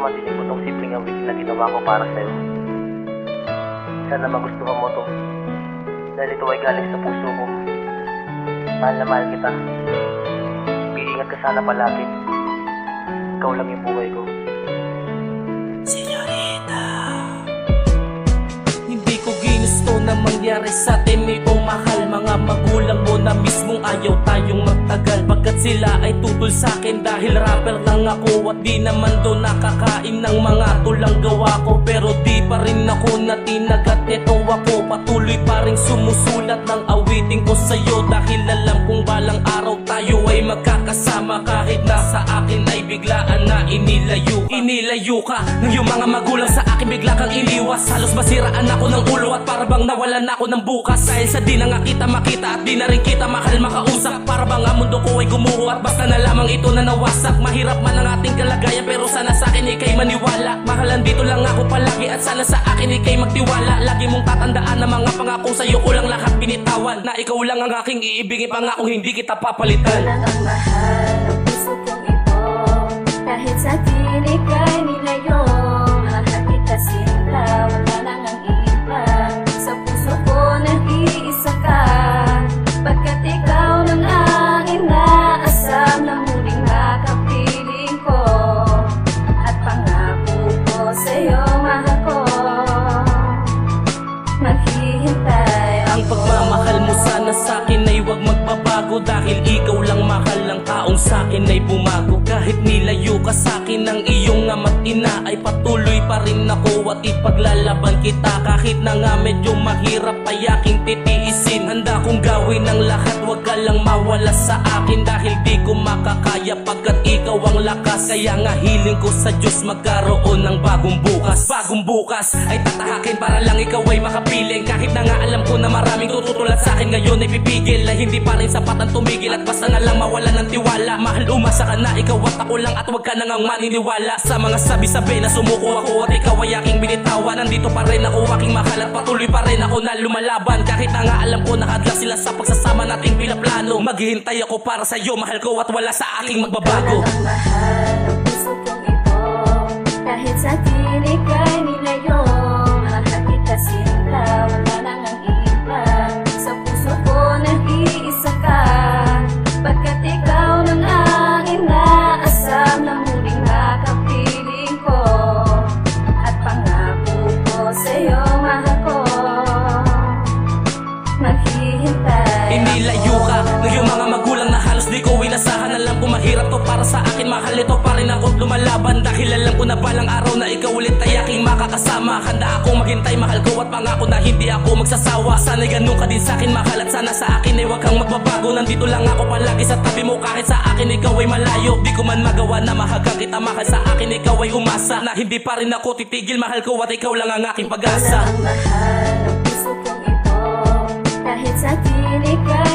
naman din ko tong simpleng awitin na ginawa ko para sa'yo. Sana magustuhan mo to. Dahil ito ay galing sa puso ko. Mahal na mahal kita. Iingat ka sana palagi. Ikaw lang yung buhay ko. Hindi ko ginusto na mangyari sa atin ito mahal Mga magulang mo na mismong ayaw tayong magtagal sila ay tutol sa akin dahil rapper lang ako At di naman do nakakain ng mga tulang gawa ko. Pero di pa rin ako natinagat. Ito ako Patuloy pa rin sumusulat ng awiting ko sa'yo. Dahil alam kong balang araw tayo ay magkakasama. Kahit nasa akin ay biglaan na inilayo. Inilayo ka ng iyong mga magulang. Sa akin bigla kang iliwas Halos masiraan ako ng ulo. at bang nawalan ako ng bukas. Dahil sa di na nga kita makita at di na rin kita mahal makausap. Para bang ang mundo ko ay gumuho at basta na lamang ito na nawasak. Mahirap man ang ating kalagayan pero sana sa akin ikay maniwala. Mahalan dito lang ako palagi at sana sa akin ikay magtiwala. Lagi mong tatandaan na mga pangako sa'yo ko lang lahat binitawan. Na ikaw lang ang aking iibigin pangakong hindi kita papalitan. Lang ang mahal ng puso kong ito. Kahit sa magbabago Dahil ikaw lang mahal ang taong sa akin ay bumago. Kahit nilayo ka sa akin ng iyong ama't ina Ay patuloy pa rin ako at ipaglalaban kita. Kahit na nga medyo mahirap ay aking titiisin. Handa kong gawin ang lahat wag ka lang mawala sa akin. Dahil di ko makakaya pagkat ikaw ang lakas. Kaya nga hiling ko sa Diyos magkaroon ng bagong bukas. Bagong bukas ay tatahakin para lang ikaw ay makapiling. Kahit na nga alam ko na maraming tututulad sa akin ngayon ay pipigil Na hindi pa rin sapat ang tumigil. At basta na lang mawala ng tiwala. Mahal umasa ka na ikaw at ako lang at wag ka nang maniniwala. Sa mga sabi-sabi na sumuko ako at ikaw ay aking binitawan Nandito pa rin ako aking mahal at patuloy pa rin ako na lumalaban. Kahit na nga alam ko nakadla sila sa pagsasama nating pinaplano. Maghihintay ako para sa iyo mahal ko at wala sa aking magbabago. mahal Maghihintay. Inilayo ka ng iyong mga magulang na halos di ko inasahan. Alam ko mahirap to para sa akin Mahal ito pa rin ako lumalaban. Dahil alam ko na balang araw na ikaw ulit ay aking makakasama. Handa akong maghintay mahal ko at pangako na hindi ako magsasawa. Sana'y ganun ka din sa akin mahal at sana sa akin ay huwag kang magbabago. Nandito lang ako palagi sa tabi mo kahit sa akin ikaw ay malayo. Di ko man magawa na mahagang kita mahal sa akin ikaw ay umasa. Na hindi pa rin ako titigil mahal ko at ikaw lang ang aking pag-asa. Mahal satinica